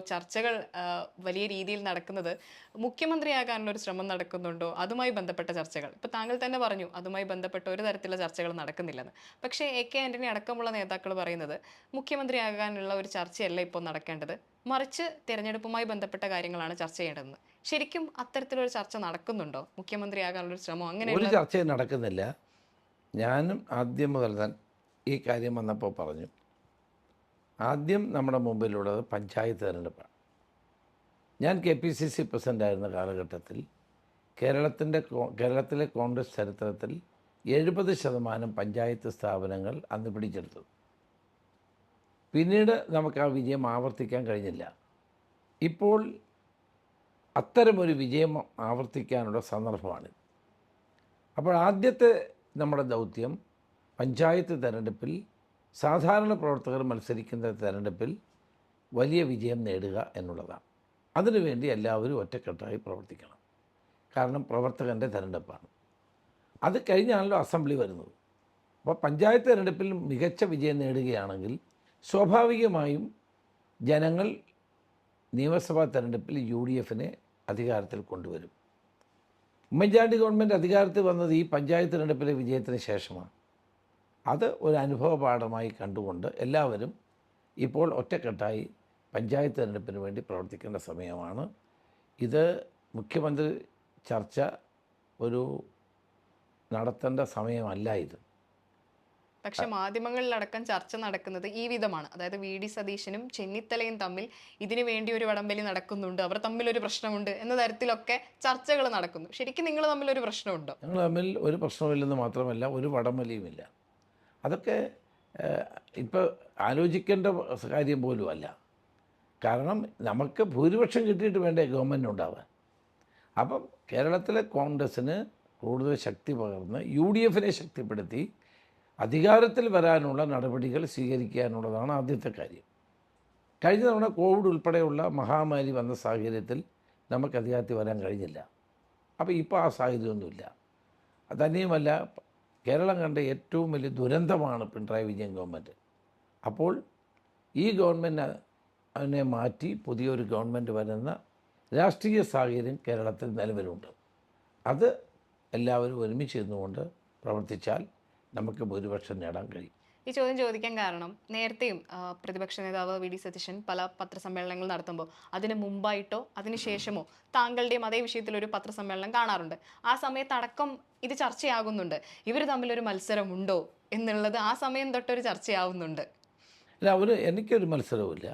ചർച്ചകൾ വലിയ രീതിയിൽ നടക്കുന്നത്. മുഖ്യമന്ത്രിയാകാനുള്ള ഒരു ശ്രമം നടക്കുന്നുണ്ടോ? അതുമായി ബന്ധപ്പെട്ട ചർച്ചകൾ. ഇപ്പൊ താങ്കൾ തന്നെ പറഞ്ഞു അതുമായി ബന്ധപ്പെട്ട ഒരു തരത്തിലുള്ള ചർച്ചകൾ നടക്കുന്നില്ലെന്ന്. പക്ഷേ എ കെ ആന്റണി അടക്കമുള്ള നേതാക്കൾ പറയുന്നത് മുഖ്യമന്ത്രിയാകാനുള്ള ഒരു ചർച്ചയല്ല ഇപ്പോൾ നടക്കേണ്ടത്. മറിച്ച് തിരഞ്ഞെടുപ്പുമായി ബന്ധപ്പെട്ട കാര്യങ്ങളാണ് ചർച്ച ചെയ്യേണ്ടതെന്ന്. ശരിക്കും അത്തരത്തിലൊരു ചർച്ച നടക്കുന്നുണ്ടോ? മുഖ്യമന്ത്രിയാകാനുള്ള ഒരു ശ്രമം അങ്ങനെ ഒരു ചർച്ചയും നടക്കുന്നില്ല. ഞാനും ആദ്യം മുതൽ ഈ കാര്യം വന്നപ്പോൾ പറഞ്ഞു. ആദ്യം നമ്മുടെ മുമ്പിലുള്ളത് പഞ്ചായത്ത് തിരഞ്ഞെടുപ്പാണ്. ഞാൻ കെ പി സി സി പ്രസിഡന്റായിരുന്ന കാലഘട്ടത്തിൽ കേരളത്തിന്റെ കേരളത്തിലെ കോൺഗ്രസ് ചരിത്രത്തിൽ എഴുപത് ശതമാനം പഞ്ചായത്ത് സ്ഥാപനങ്ങൾ അന്ന് പിടിച്ചെടുത്തു. പിന്നീട് നമുക്ക് ആ വിജയം ആവർത്തിക്കാൻ കഴിഞ്ഞില്ല. ഇപ്പോൾ അത്തരമൊരു വിജയം ആവർത്തിക്കാനുള്ള സന്ദർഭമാണ്. അപ്പോൾ ആദ്യത്തെ നമ്മുടെ ദൗത്യം പഞ്ചായത്ത് തെരഞ്ഞെടുപ്പിൽ സാധാരണ പ്രവർത്തകർ മത്സരിക്കുന്ന തെരഞ്ഞെടുപ്പിൽ വലിയ വിജയം നേടുക എന്നുള്ളതാണ്. അതിനുവേണ്ടി എല്ലാവരും ഒറ്റക്കെട്ടായി പ്രവർത്തിക്കണം. കാരണം പ്രവർത്തകന്റെ തെരഞ്ഞെടുപ്പാണ്. അത് കഴിഞ്ഞാണല്ലോ അസംബ്ലി വരുന്നത്. അപ്പോൾ പഞ്ചായത്ത് തെരഞ്ഞെടുപ്പിൽ മികച്ച വിജയം നേടുകയാണെങ്കിൽ സ്വാഭാവികമായും ജനങ്ങൾ നിയമസഭാ തെരഞ്ഞെടുപ്പിൽ യു ഡി എഫിനെ അധികാരത്തിൽ കൊണ്ടുവരും. ഉമ്മൻചാണ്ടി ഗവൺമെന്റ് അധികാരത്തിൽ വന്നത് ഈ പഞ്ചായത്ത് തിരഞ്ഞെടുപ്പിലെ വിജയത്തിന് ശേഷമാണ്. അത് ഒരു അനുഭവ പാഠമായി കണ്ടുകൊണ്ട് എല്ലാവരും ഇപ്പോൾ ഒറ്റക്കെട്ടായി പഞ്ചായത്ത് തിരഞ്ഞെടുപ്പിന് വേണ്ടി പ്രവർത്തിക്കേണ്ട സമയമാണ്. ഇത് മുഖ്യമന്ത്രി ചർച്ച ഒരു നടത്തേണ്ട സമയമല്ല ഇത്. പക്ഷെ മാധ്യമങ്ങളിലടക്കം ചർച്ച നടക്കുന്നത് ഈ വിധമാണ്. അതായത് വി ഡി സതീശനും ചെന്നിത്തലയും തമ്മിൽ ഇതിനു വേണ്ടി ഒരു വടംവലി നടക്കുന്നുണ്ട്. അവർ തമ്മിൽ ഒരു പ്രശ്നമുണ്ട് എന്ന തരത്തിലൊക്കെ ചർച്ചകൾ നടക്കുന്നു. ശരിക്കും നിങ്ങൾ തമ്മിൽ ഒരു പ്രശ്നമുണ്ടോ? ഞങ്ങൾ തമ്മിൽ ഒരു പ്രശ്നമില്ലെന്ന് മാത്രമല്ല ഒരു വടംവലിയുമില്ല. അതൊക്കെ ഇപ്പോൾ ആലോചിക്കേണ്ട കാര്യം പോലും അല്ല. കാരണം നമുക്ക് ഭൂരിപക്ഷം കിട്ടിയിട്ട് വേണ്ടേ ഗവൺമെന്റ് ഉണ്ടാവാൻ. അപ്പം കേരളത്തിലെ കോൺഗ്രസ്സിന് കൂടുതൽ ശക്തി പകർന്ന് യു ഡി എഫിനെ ശക്തിപ്പെടുത്തി അധികാരത്തിൽ വരാനുള്ള നടപടികൾ സ്വീകരിക്കാനുള്ളതാണ് ആദ്യത്തെ കാര്യം. കഴിഞ്ഞ തവണ കോവിഡ് ഉൾപ്പെടെയുള്ള മഹാമാരി വന്ന സാഹചര്യത്തിൽ നമുക്ക് അധികാരത്തിൽ വരാൻ കഴിഞ്ഞില്ല. അപ്പോൾ ഇപ്പോൾ ആ സാഹചര്യമൊന്നുമില്ല. തന്നെയുമല്ല കേരളം കണ്ട ഏറ്റവും വലിയ ദുരന്തമാണ് പിണറായി വിജയൻ ഗവൺമെന്റ്. അപ്പോൾ ഈ ഗവൺമെന്റ് അതിനെ മാറ്റി പുതിയൊരു ഗവൺമെന്റ് വരുന്ന രാഷ്ട്രീയ സാഹചര്യം കേരളത്തിൽ നിലവിലുണ്ട്. അത് എല്ലാവരും ഒരുമിച്ച് ഇരുന്നുകൊണ്ട് പ്രവർത്തിച്ചാൽ നമുക്ക് ഭൂരിപക്ഷം നേടാൻ കഴിയും. ഈ ചോദ്യം ചോദിക്കാൻ കാരണം നേരത്തെയും പ്രതിപക്ഷ നേതാവ് വി. ഡി. സതീശൻ പല പത്രസമ്മേളനങ്ങൾ നടത്തുമ്പോൾ അതിന് മുമ്പായിട്ടോ അതിന് ശേഷമോ താങ്കളുടെയും അതേ വിഷയത്തിൽ ഒരു പത്രസമ്മേളനം കാണാറുണ്ട്. ആ സമയത്ത് അടക്കം ഇത് ചർച്ചയാകുന്നുണ്ട്. ഇവർ തമ്മിലൊരു മത്സരമുണ്ടോ എന്നുള്ളത് ആ സമയം തൊട്ടൊരു ചർച്ചയാവുന്നുണ്ട്. അല്ല അവർ എനിക്കൊരു മത്സരവുമില്ല.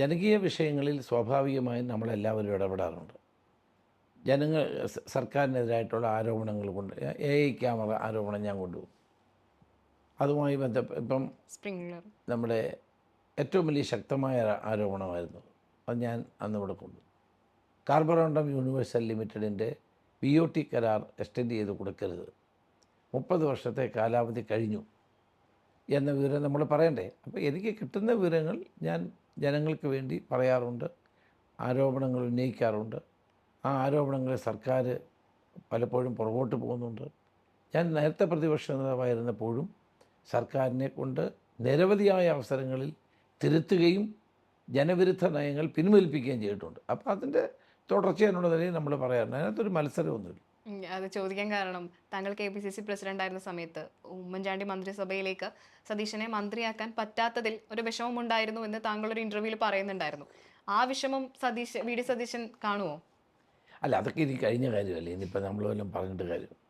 ജനകീയ വിഷയങ്ങളിൽ സ്വാഭാവികമായും നമ്മളെല്ലാവരും ഇടപെടാറുണ്ട്. ജനങ്ങൾ സർക്കാരിനെതിരായിട്ടുള്ള ആരോപണങ്ങൾ കൊണ്ട് എ ഐ ക്യാമറ ആരോപണം ഞാൻ കൊണ്ടുപോകും അതുമായി ബന്ധപ്പെട്ട് ഇപ്പം സ്പ്രിംഗ്ലർ. നമ്മുടെ ഏറ്റവും വലിയ ശക്തമായ ആരോപണമായിരുന്നു. അത് ഞാൻ അന്ന് ഇവിടെ കൊണ്ടു. കാർബറോണ്ടം യൂണിവേഴ്സൽ ലിമിറ്റഡിന്റെ പി ഒ ടി കരാർ എക്സ്റ്റെൻഡ് ചെയ്ത് കൊടുക്കരുത്. മുപ്പത് വർഷത്തെ കാലാവധി കഴിഞ്ഞു എന്ന വിവരം നമ്മൾ പറയണ്ടേ? അപ്പോൾ എനിക്ക് കിട്ടുന്ന വിവരങ്ങൾ ഞാൻ ജനങ്ങൾക്ക് വേണ്ടി പറയാറുണ്ട് ആരോപണങ്ങൾ ഉന്നയിക്കാറുണ്ട്. ആ ആരോപണങ്ങളെ സർക്കാർ പലപ്പോഴും പുറകോട്ട് പോകുന്നുണ്ട്. ഞാൻ നേരത്തെ പ്രതിപക്ഷ നേതാവായിരുന്നപ്പോഴും സർക്കാരിനെ കൊണ്ട് നിരവധിയായ അവസരങ്ങളിൽ തിരുത്തുകയും ജനവിരുദ്ധ നയങ്ങൾ പിൻവലിപ്പിക്കുകയും ചെയ്തിട്ടുണ്ട്. അപ്പോൾ അതിന്റെ തുടർച്ചയെന്നുള്ള നിലയിൽ നമ്മൾ പറയാറുണ്ട്. അതിനകത്തൊരു മത്സരമൊന്നുമില്ല അത് ചോദിക്കാൻ കാരണം താങ്കൾ K P C C president ആയിരുന്ന സമയത്ത് ഉമ്മൻചാണ്ടി മന്ത്രിസഭയിലേക്ക് സതീശനെ മന്ത്രിയാക്കാൻ പറ്റാത്തതിൽ ഒരു വിഷമം ഉണ്ടായിരുന്നു എന്ന് താങ്കൾ ഒരു ഇന്റർവ്യൂവിൽ പറയുന്നുണ്ടായിരുന്നു. ആ വിഷമം സതീശ് വി. ഡി. സതീശൻ കാണുമോ അല്ല അതൊക്കെ ഇനി കഴിഞ്ഞ കാര്യമല്ലേ? ഇനിയിപ്പോൾ നമ്മളെല്ലാം പറഞ്ഞിട്ട് കാര്യം